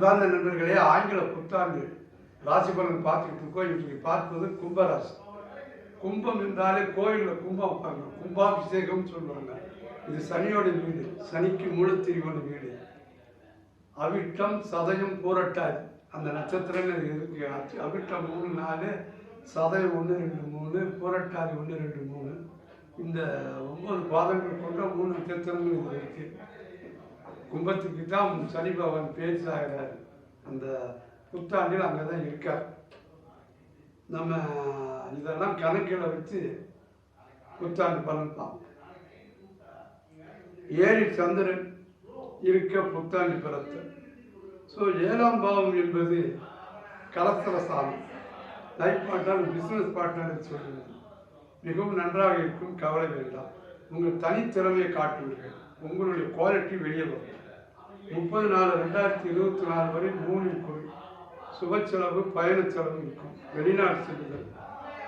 அன்பார்ந்த நண்பர்களே ஆங்கில புத்தாண்டு ராசி பலன் பார்த்துக்கிட்டு இருக்கோம். இன்றைக்கு பார்ப்பது கும்பராசி. கும்பம் என்றாலே கோயிலில் கும்பம் வைப்பாங்க. கும்பாபிஷேகம்னு சொல்லுவாங்க. இது சனியோட வீடு. சனிக்கு மூலத்திரிவோட வீடு. அவிட்டம் சதயம் பூரட்டாதி. அந்த நட்சத்திரங்கள் இருக்கு. ஆச்சு அவிட்டம் மூணு நாலு சதயம் ஒன்று ரெண்டு மூணு பூரட்டாதி ஒன்று ரெண்டு மூணு. இந்த ஒன்பது பாதங்கள் கொண்ட மூணு நட்சத்திரங்கள் இது இருக்குது கும்பத்துக்கு தான் சனி பகவான் பேச்சு ஆகிறார் அந்த புத்தாண்டில் அங்கே தான் இருக்கார். நம்ம இதெல்லாம் கணக்கில் வச்சு புத்தாண்டு பலன் பார்ப்போம். ஏழு சந்திரன் இருக்க புத்தாண்டு பிறத்த ஸோ ஏழாம் பாவம் என்பது கலஸ்தர சாமி. லைஃப் பார்ட்னர் பிஸ்னஸ் பார்ட்னர் சொல்லுங்கள் மிகவும் நன்றாக இருக்கும் கவலை வேண்டாம். உங்கள் தனித்திறமையை காட்டுவீர்கள் உங்களுடைய குவாலிட்டி வெளியே வரும். முப்பது நாலு ரெண்டாயிரத்தி இருபத்தி நாலு வரை மூணில் குறை சுப செலவு பயண செலவு இருக்கும். வெளிநாடு செல்லுதல்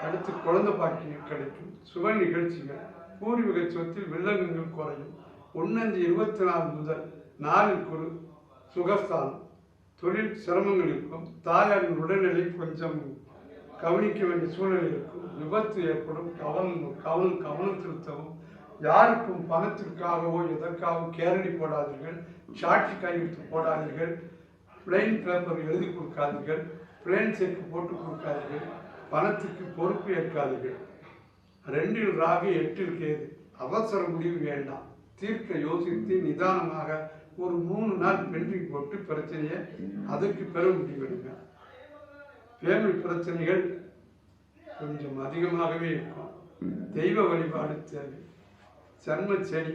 அடுத்து குழந்தை பாக்கியம் கிடைக்கும். சுப நிகழ்ச்சிகள். பூர்வீக சொத்தில் வில்லங்கங்கள் குறையும். ஒன்னஞ்சு இருபத்தி நாலு முதல் நாலு குறு சுகஸ்தானம். தொழில் சிரமங்கள் இருக்கும். தாயாரின் உடல்நிலை கொஞ்சம் கவனிக்க வேண்டிய சூழ்நிலை இருக்கும். விபத்து ஏற்படும். கவனம் கவனம் கவனம் செலுத்தவும் யாருக்கும் பணத்திற்காகவோ எதற்காகவோ கேரடி போடாதீர்கள் சாட்சி கையெழுத்து போடாதீர்கள் பிளைன் பேப்பர் எழுதி கொடுக்காதீர்கள் பிளைன் செக் போட்டு கொடுக்காதீர்கள் பணத்துக்கு பொறுப்பு ஏற்காதீர்கள். ரெண்டில் ராகு எட்டில் கேது. அவசர முடிவு வேண்டாம். தீர்க்க யோசித்து நிதானமாக ஒரு மூணு நாள் பெண்டிங் போட்டு பிரச்சனையை அதுக்கு பிறகு முடிவெடுங்க. ஃபேமிலி பிரச்சனைகள் கொஞ்சம் அதிகமாகவே இருக்கும். தெய்வ வழிபாடு தேவை. சர்ம செடி.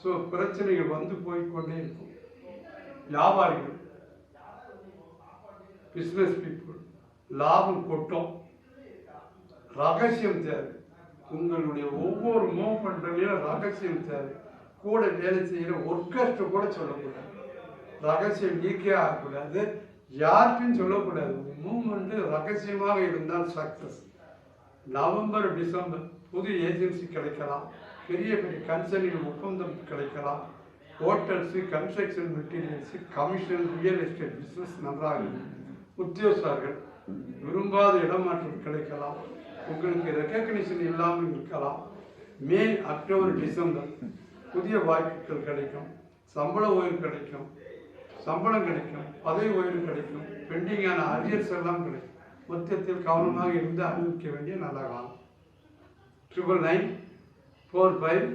ஸோ பிரச்சனைகள் வந்து போய்க்கொண்டே இருக்கும். வியாபாரிகள் பிஸ்னஸ் பீப்புள் லாபம் கொட்டும். ரகசியம் தேவை. உங்களுடைய ஒவ்வொரு மூவ்மெண்ட்லையும் ரகசியம் தேவை. கூட வேலை செய்கிற ஒர்க்கர்ஸ்ட்டு கூட சொல்லக்கூடாது. ரகசியம் நீக்கே ஆகக்கூடாது. யாருக்கும் சொல்லக்கூடாது. மூவ்மெண்ட்டு ரகசியமாக இருந்தால் சக்ஸஸ் நவம்பர் டிசம்பர் புது ஏஜென்சி கிடைக்கலாம். பெரிய பெரிய கன்சர்னில் ஒப்பந்தம் கிடைக்கலாம். Hotels construction materials commission real estate business நன்றாக இருக்கும். உத்தியோகஸ்தர்கள் விரும்பாத இடமாற்றம் கிடைக்கலாம். உங்களுக்கு ரெக்கக்னிஷன் இல்லாமல் இருக்கலாம். மே அக்டோபர் டிசம்பர் புதிய வாய்ப்புகள் கிடைக்கும். சம்பள உயர்வு கிடைக்கும். சம்பளம் கிடைக்கும். பதவி உயர்வு கிடைக்கும். பெண்டிங்கான அரியர்ஸ் எல்லாம் கிடைக்கும். மொத்தத்தில் கவனமாக இருந்து அனுபவிக்க வேண்டிய நல்ல காலம். Triple nine four five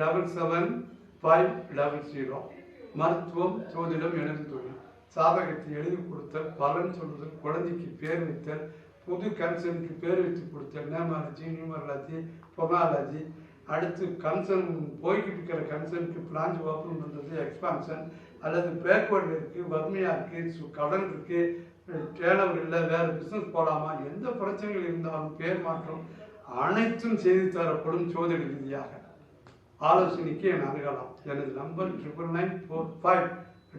double seven five double zero மருத்துவம் ஜோதிடம் எனது தொழில். சாதகத்தை எழுதி கொடுத்தல் பலன் சொல்லுதல் குழந்தைக்கு பேர் வைத்தல் புது கன்சர்னுக்கு பேர் வச்சு கொடுத்தல் நேமாலஜி நியூமராலஜி பொனாலஜி. அடுத்து கன்சர்ன் போய்கிட்டு இருக்கிற கன்சர்னுக்கு பிளான்ஸ் ஓப்பன் பண்ணுறது எக்ஸ்பான்ஷன். அல்லது பேக்வேர்டில் இருக்குது வறுமையாக இருக்குது கடன் இருக்குது டேர்னவர் இல்லை வேறு பிஸ்னஸ் போகலாமா எந்த பிரச்சனைகள் இருந்தாலும் பேர் மாற்றம் அனைத்தும் செய்து தரப்படும் சோதனை ரீதியாக ஆலோசனைக்கு என் அணுகலாம் எனது number triple nine four five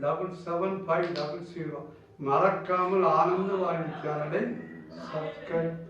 double seven five double zero மறக்காமல் ஆனந்த வாயு சேனலை சப்ஸ்கிரைப்